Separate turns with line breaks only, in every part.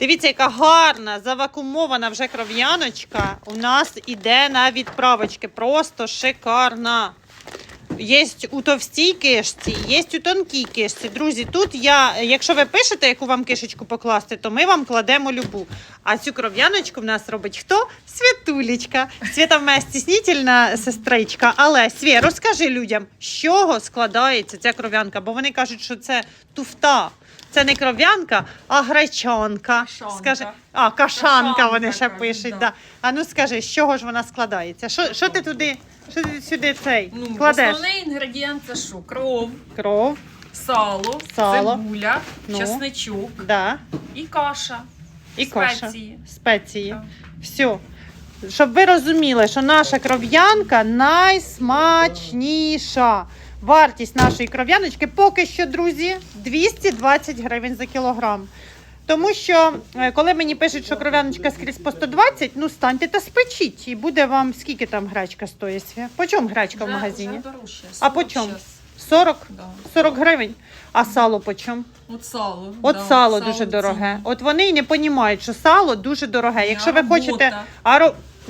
Дивіться, яка гарна, завакумована вже кров'яночка. У нас іде на відправочки. Просто шикарна. Є у товстій кишці, є у тонкій кишці. Друзі, тут я, якщо ви пишете, яку вам кишечку покласти, то ми вам кладемо любу. А цю кров'яночку в нас робить хто? Святулечка. Свята в мене стіснительна сестричка. Але Свє, розкажи людям, з чого складається ця кров'янка, бо вони кажуть, що це туфта. Це не кров'янка, а гречанка.
Кашанка.
Скажи, а, кашанка,
Кашанка,
вони ще
кажуть,
пишуть.
да.
Да. А ну скажи, з чого ж вона складається? Що, що ти туди, що ти сюди цей
Ну,
кладеш?
Основний інгредієнт це що? Кров,
Кров,
сало,
Сало.
цибуля,
Ну.
чесничок
да.
і каша.
і каша.
Спеції.
Спеції.
Так.
Все. Щоб ви розуміли, що наша кров'янка найсмачніша. Вартість нашої кров'яночки поки що, друзі, 220 гривень за кілограм. Тому що, е, коли мені пишуть, що кров'яночка скрізь по 120, ну станьте та спечіть. І буде вам скільки там гречка стоїть? По чому гречка в магазині? А по чому? 40?
Да.
40 гривень. А сало по чому?
От сало.
От
да,
сало дуже
в
дороге. От вони й не розуміють, що сало дуже дороге. Якщо ви хочете.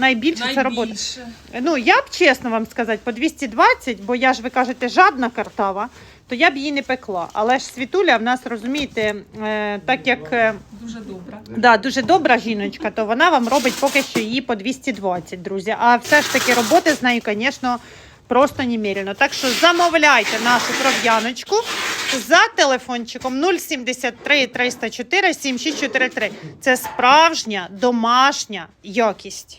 Найбільше це робота.
Найбільше.
Ну я б чесно вам сказати, по 220, бо я ж ви кажете, жадна картава, то я б її не пекла. Але ж світуля в нас розумієте, е, так як е,
Дуже добре.
да, дуже добра жіночка, то вона вам робить поки що її по 220, друзі. А все ж таки роботи з нею, звісно. Просто немерено. Так що замовляйте нашу кров'яночку за телефончиком 073 304 7643. Це справжня домашня якість.